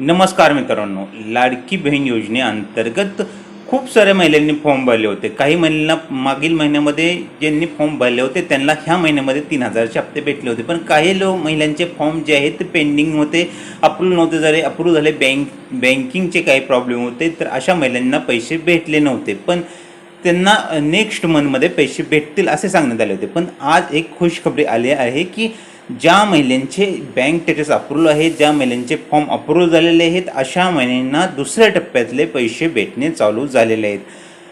नमस्कार मित्रांनो लाडकी बहीण योजनेअंतर्गत खूप साऱ्या महिलांनी फॉर्म भरले होते. काही महिलांना मागील महिन्यामध्ये ज्यांनी फॉर्म भरले होते त्यांना ह्या महिन्यामध्ये तीन हजारचे हप्ते भेटले होते. पण काही लोक महिलांचे फॉर्म जे आहेत ते पेंडिंग होते अप्रूव्ह नव्हते झाले अप्रूव्ह झाले बँक बँकिंगचे काही प्रॉब्लेम होते तर अशा महिलांना पैसे भेटले नव्हते. पण त्यांना नेक्स्ट मंथमध्ये पैसे भेटतील असे सांगण्यात आले होते. पण आज एक खुशखबरी आली आहे की ज्या महिलांचे बँक स्टेटस अप्रूव्ह आहे ज्या महिलांचे फॉर्म अप्रूव्ह झालेले आहेत अशा महिलांना दुसऱ्या टप्प्यातले पैसे भेटणे चालू झालेले आहेत.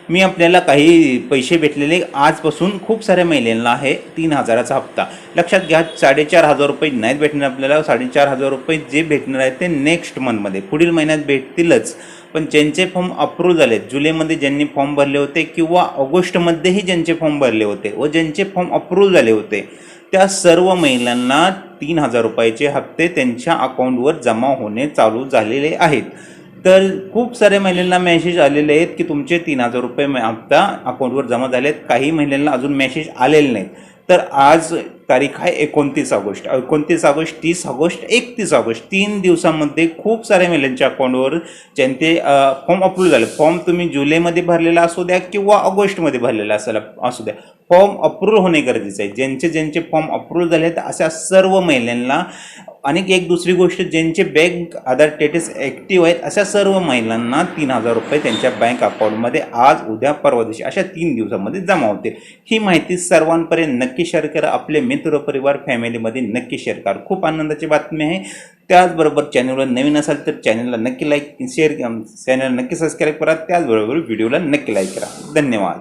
मी आपल्याला काही पैसे भेटलेले आजपासून खूप साऱ्या महिलांना आहे तीन हजाराचा हप्ता. लक्षात घ्या साडेचार हजार रुपये नाहीत भेटणार आपल्याला. साडेचार हजार रुपये जे भेटणार आहेत ते नेक्स्ट मंथमध्ये पुढील महिन्यात भेटतीलच. पण ज्यांचे फॉर्म अप्रूव्ह झाले जुलैमध्ये ज्यांनी फॉर्म भरले होते किंवा ऑगस्टमध्येही ज्यांचे फॉर्म भरले होते व ज्यांचे फॉर्म अप्रूव्ह झाले होते त्या सर्व महिलांना तीन हजार रुपयाचे हप्ते त्यांच्या अकाउंटवर जमा होणे चालू झालेले आहेत. तर खूप साऱ्या महिलांना मेसेज आलेले आहेत की तुमचे तीन हजार रुपये म- हप्ता अकाउंटवर जमा झाले आहेत काही महिलांना अजून मेसेज आलेले नाहीत. तर आज तारीख आहे एकोणतीस ऑगस्ट. एकोणतीस ऑगस्ट तीस ऑगस्ट एकतीस ऑगस्ट तीन दिवसामध्ये खूप साऱ्या महिलांच्या अकाउंटवर ज्यांचे फॉर्म अप्रूव्ह झाले. फॉर्म तुम्ही जुलैमध्ये भरलेला असू द्या किंवा ऑगस्टमध्ये भरलेला असायला असू द्या. फॉर्म अप्रूव्ह होणे गरजेचं आहे. ज्यांचे ज्यांचे फॉर्म अप्रूव्ह झाले आहेत अशा सर्व महिलांना आणि एक दुसरी गोष्ट ज्यांचे बँक आधार स्टेटस ॲक्टिव्ह आहेत अशा सर्व महिलांना तीन हजार रुपये त्यांच्या बँक अकाउंटमध्ये आज उद्या परवा दिवशी अशा तीन दिवसामध्ये जमा होतील. ही माहिती सर्वांपर्यंत नक्की शेअर करा. आपले मित्र परिवार फॅमिलीमध्ये नक्की शेअर करा. खूप आनंदाची बातमी आहे. त्याचबरोबर चॅनलवर नवीन असाल तर चॅनलला नक्की लाईक शेअर चॅनल नक्की सबस्क्राईब करा. त्याचबरोबर व्हिडिओला नक्की लाईक करा. धन्यवाद.